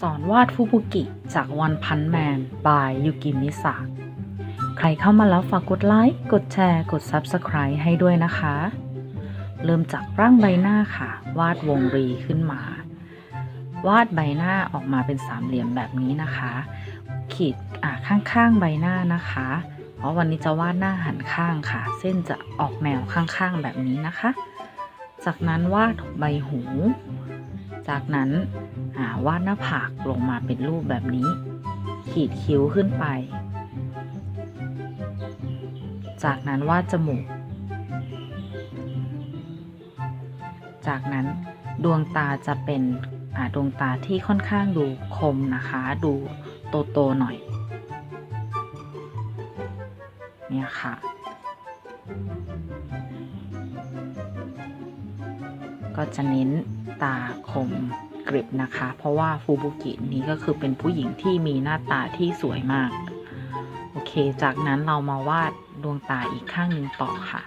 สอนวาดฟูบุกิ จากวันพันแมน บายยูกิมิสะใครเข้ามาแล้วฝากกดไลค์ กดแชร์ กด Subscribe ให้ด้วยนะคะ เริ่มจากร่างใบหน้าค่ะ วาดวงรีขึ้นมา วาดใบหน้าออกมาเป็นสามเหลี่ยมแบบนี้นะคะ ขีดข้างๆใบหน้านะคะ เพราะวันนี้จะวาดหน้าหันข้างค่ะ เส้นจะออกแนวข้างๆแบบนี้นะคะ จากนั้นวาดใบหู จากนั้นาวาดหน้าผากลงมาเป็นรูปแบบนี้ ขีดคิ้วขึ้นไป จากนั้นวาดจมูก จากนั้นดวงตาจะเป็นดวงตาที่ค่อนข้างดูคมนะคะ ดูโต ๆ หน่อย เนี่ยค่ะ ก็จะเน้นตาคมกริบนะคะ เพราะว่าฟูบุกินี้ก็คือเป็นผู้หญิงที่มีหน้าตาที่สวยมาก โอเค จากนั้นเรามาวาดดวงตาอีกข้างหนึ่งต่อค่ะ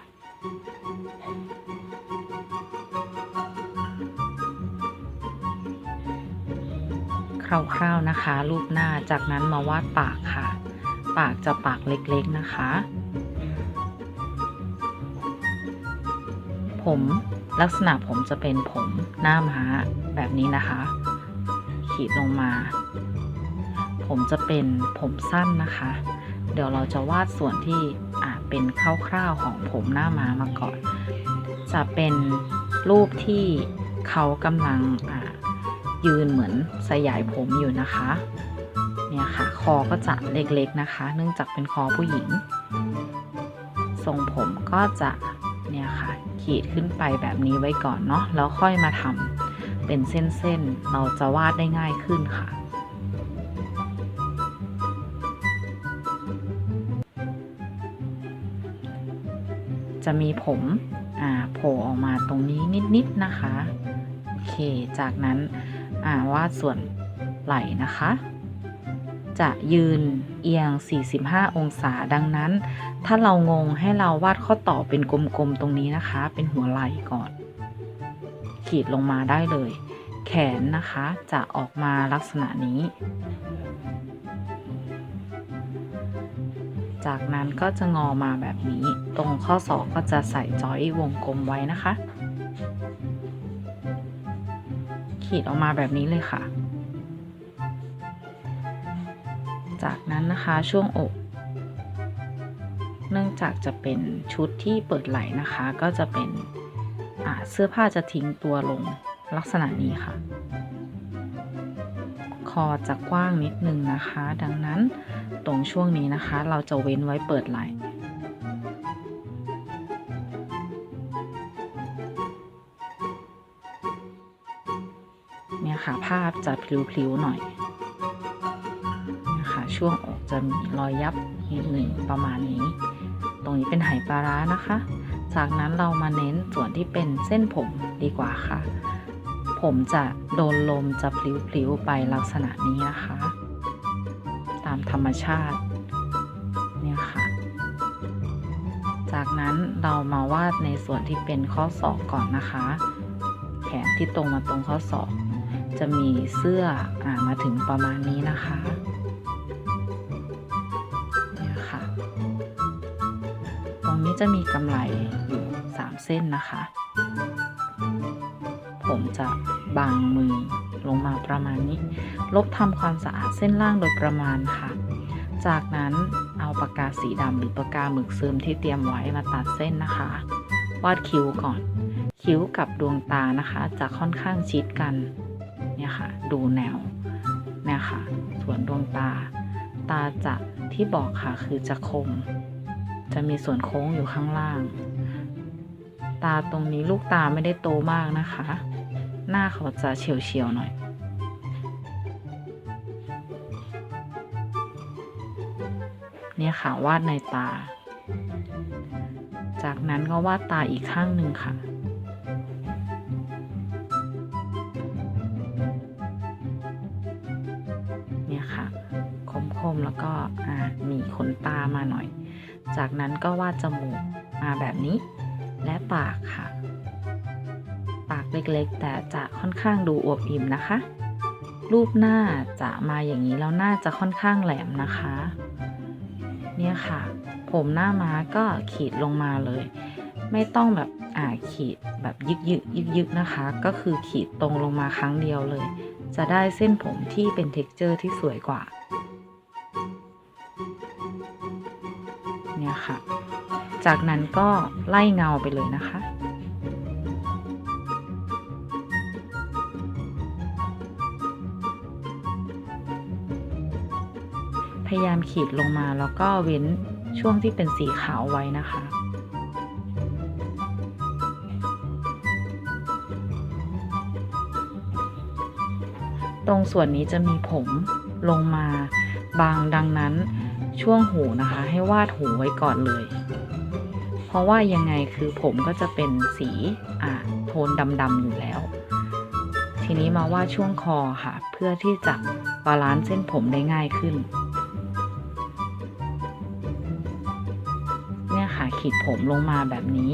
คร่าวๆนะคะ รูปหน้าจากนั้นมาวาดปากค่ะ ปากจะปากเล็กๆนะคะ ผม ลักษณะผมจะเป็นผมหน้าม้าแบบนี้นะคะ ขีดลงมา ผมจะเป็นผมสั้นนะคะ เดี๋ยวเราจะวาดส่วนที่อ่าเป็นคร่าวๆของผมหน้าม้ามาก่อน จะเป็นรูปที่เขากำลังอ่ายืนเหมือนสยายผมอยู่นะคะ เนี่ยค่ะ คอก็จะเล็กๆนะคะ เนื่องจากเป็นคอผู้หญิง ทรงผมก็จะเนี่ยค่ะ ขีดขึ้นไปแบบนี้ไว้ก่อนเนาะแล้วค่อยมาทำเป็นเส้นๆ เราจะวาดได้ง่ายขึ้นค่ะ จะมีผมอ่าโผล่ออกมาตรงนี้นิดๆนะคะ โอเค จากนั้นอ่าวาดส่วนไหล่นะคะ จะยืนเอียง 45 องศาดังนั้น ถ้าเรางงให้เราวาดข้อต่อเป็นกลมๆตรงนี้นะคะ เป็นหัวไหล่ก่อน ขีดลงมาได้เลย แขนนะคะจะออกมาลักษณะนี้ จากนั้นก็จะงอมาแบบนี้ ตรงข้อศอกก็จะใส่จอยวงกลมไว้นะคะ ขีดออกมาแบบนี้เลยค่ะ จากนั้นนะคะช่วงอก เนื่องจากจะเป็นชุดที่เปิดไหล่นะคะ ก็จะเป็นเสื้อผ้าจะทิ้งตัวลงลักษณะนี้ค่ะ คอจะกว้างนิดนึงนะคะ ดังนั้นตรงช่วงนี้นะคะ เราจะเว้นไว้เปิดไหล่เนี่ยค่ะภาพจะพลิ้วๆหน่อย ช่วงอกจะมีรอยยับนิดหนึ่งประมาณนี้ ตรงนี้เป็นไหปลาร้านะคะ จากนั้นเรามาเน้นส่วนที่เป็นเส้นผมดีกว่าค่ะ ผมจะโดนลมจะพลิ้วๆไปลักษณะนี้นะคะ ตามธรรมชาติเนี่ยค่ะ จากนั้นเรามาวาดในส่วนที่เป็นข้อศอกก่อนนะคะ แขนที่ตรงมาตรงข้อศอกจะมีเสื้ออมาถึงประมาณนี้นะคะ นี้จะมีกำไลอยู่ 3 เส้นนะคะ ผมจะบังมือลงมาประมาณนี้ ลบทำความสะอาดเส้นล่างโดยประมาณค่ะ จากนั้นเอาปากกาสีดำหรือปากกาหมึกซึมที่เตรียมไว้มาตัดเส้นนะคะ วาดคิ้วก่อน คิ้วกับดวงตานะคะ จะค่อนข้างชิดกันเนี่ยค่ะ ดูแนวเนี่ยค่ะ ส่วนดวงตา ตาจะที่บอกค่ะคือจะคม จะมีส่วนโค้งอยู่ข้างล่าง ตาตรงนี้ลูกตาไม่ได้โตมากนะคะ หน้าเขาจะเฉียวๆหน่อยเนี่ยค่ะวาดในตา จากนั้นก็วาดตาอีกข้างหนึ่งค่ะ แล้วก็มีขนตามาหน่อย จากนั้นก็วาดจมูกมาแบบนี้ และปากค่ะ ปากเล็กๆ แต่จะค่อนข้างดูอวบอิ่มนะคะ รูปหน้าจะมาอย่างนี้แล้วหน้าจะค่อนข้างแหลมนะคะ เนี่ยค่ะ ผมหน้าม้าก็ขีดลงมาเลย ไม่ต้องแบบอ่าขีดแบบยึกยึกยึกยึกนะคะ ก็คือขีดตรงลงมาครั้งเดียวเลย จะได้เส้นผมที่เป็นเท็กเจอร์ที่สวยกว่า จากนั้นก็ไล่เงาไปเลยนะคะ พยายามขีดลงมาแล้วก็เว้นช่วงที่เป็นสีขาวไว้นะคะตรงส่วนนี้จะมีผมลงมาบางดังนั้นช่วงหูนะคะ ให้วาดหูไว้ก่อนเลย เพราะว่ายังไงคือผมก็จะเป็นสีอ่าโทนดำๆอยู่แล้ว ทีนี้มาว่าช่วงคอค่ะ เพื่อที่จะบาลานซ์เส้นผมได้ง่ายขึ้น เนี่ยค่ะขีดผมลงมาแบบนี้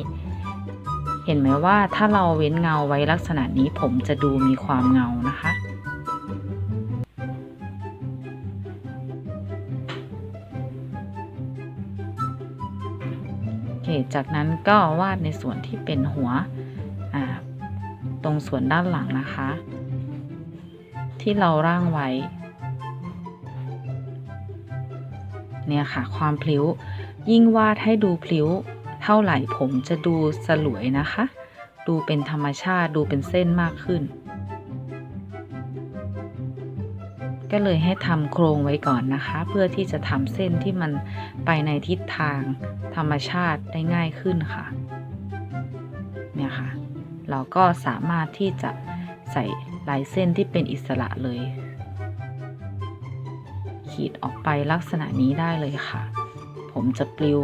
เห็นไหมว่าถ้าเราเว้นเงาไว้ลักษณะนี้ผมจะดูมีความเงานะคะ จากนั้นก็วาดในส่วนที่เป็นหัวตรงส่วนด้านหลังนะคะ ที่เราร่างไว้ เนี่ยค่ะความพลิ้ว ยิ่งวาดให้ดูพลิ้ว เท่าไหร่ผมจะดูสลวยนะคะ ดูเป็นธรรมชาติดูเป็นเส้นมากขึ้น ก็เลยให้ทำโครงไว้ก่อนนะคะ เพื่อที่จะทำเส้นที่มันไปในทิศทางธรรมชาติได้ง่ายขึ้นค่ะ เนี่ยค่ะ เราก็สามารถที่จะใส่ลายเส้นที่เป็นอิสระเลย ขีดออกไปลักษณะนี้ได้เลยค่ะ ผมจะปลิว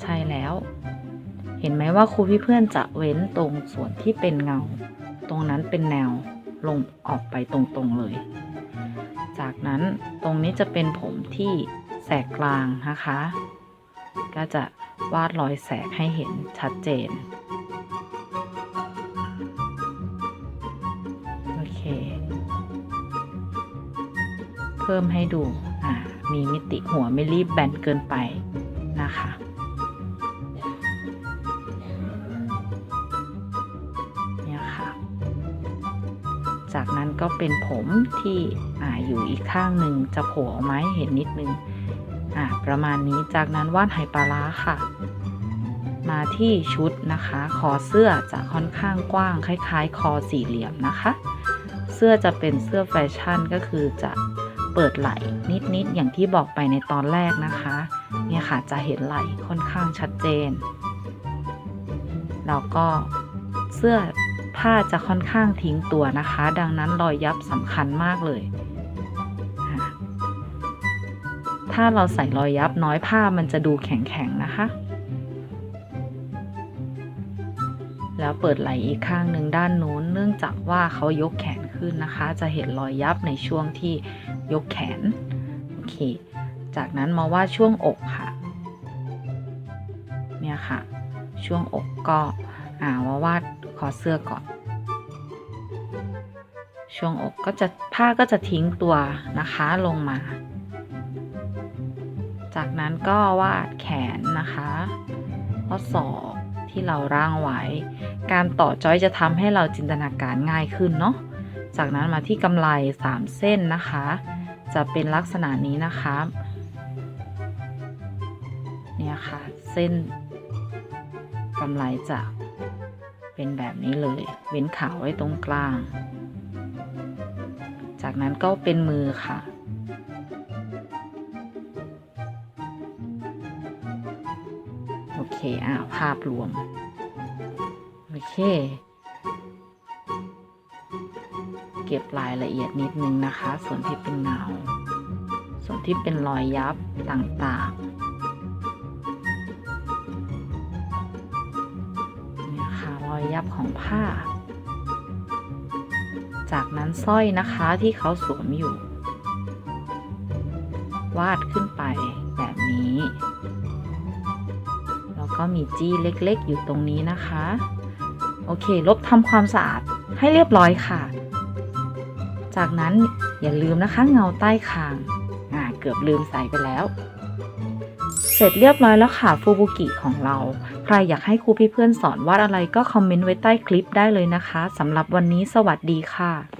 ใช่แล้ว เห็นไหมว่าครูพี่เพื่อนจะเว้นตรงส่วนที่เป็นเงา ตรงนั้นเป็นแนว ลงออกไปตรงๆเลย จากนั้นตรงนี้จะเป็นผมที่แสกกลางนะคะ ก็จะวาดรอยแสกให้เห็นชัดเจน โอเค เพิ่มให้ดู อ่า มีมิติหัวไม่รีบแบนเกินไปนะคะ จากนั้นก็เป็นผมที่ออยู่อีกข้างหนึ่งจะโผล่ออกมาให้เห็นนิดนึงอ่าประมาณนี้จากนั้นวาดไหปลาร้าค่ะ มาที่ชุดนะคะ คอเสื้อจะค่อนข้างกว้าง คล้าย ๆ คอสี่เหลี่ยมนะคะ เสื้อจะเป็นเสื้อแฟชั่นก็คือจะเปิดไหล่นิดๆอย่างที่บอกไปในตอนแรกนะคะ เนี่ยค่ะจะเห็นไหล่ค่อนข้างชัดเจน แล้วก็เสื้อ ผ้าจะค่อนข้างทิ้งตัวนะคะ ดังนั้นรอยยับสำคัญมากเลย ถ้าเราใส่รอยยับน้อยผ้ามันจะดูแข็งๆนะคะ แล้วเปิดไหล่อีกข้างหนึ่งด้านนู้น เนื่องจากว่าเขายกแขนขึ้นนะคะ จะเห็นรอยยับในช่วงที่ยกแขน โอเค จากนั้นมาว่าช่วงอกค่ะ เนี่ยค่ะ ช่วงอกก็ อ่ามาวาดคอเสื้อก่อน ช่วงอกก็จะผ้าก็จะทิ้งตัวนะคะลงมา จากนั้นก็วาดแขนนะคะข้อศอกที่เราร่างไว้ การต่อจอยจะทำให้เราจินตนาการง่ายขึ้นเนาะ จากนั้นมาที่กำไล3 เส้นนะคะ จะเป็นลักษณะนี้นะคะ เนี่ยค่ะ เส้นกำไลจะ เป็นแบบนี้เลย เว้นขาวไว้ตรงกลาง จากนั้นก็เป็นมือค่ะ โอเค อ่าภาพรวม โอเค เก็บรายละเอียดนิดนึงนะคะ ส่วนที่เป็นเงา ส่วนที่เป็นรอยยับต่างๆ อยยับของผ้า จากนั้นสร้อยนะคะที่เขาสวมอยู่ วาดขึ้นไปแบบนี้ แล้วก็มีจี้เล็กๆ อยู่ตรงนี้นะคะ โอเค ลบทำความสะอาดให้เรียบร้อยค่ะ จากนั้นอย่าลืมนะคะเงาใต้คาง อ่า เกือบลืมใส่ไปแล้ว สร็จเรียบร้อยแล้วค่ะฟูบุกิของเรา ใครอยากให้ครูพี่เพื่อนสอนวาดอะไรก็คอมเมนต์ไว้ใต้คลิปได้เลยนะคะสำหรับวันนี้สวัสดีค่ะ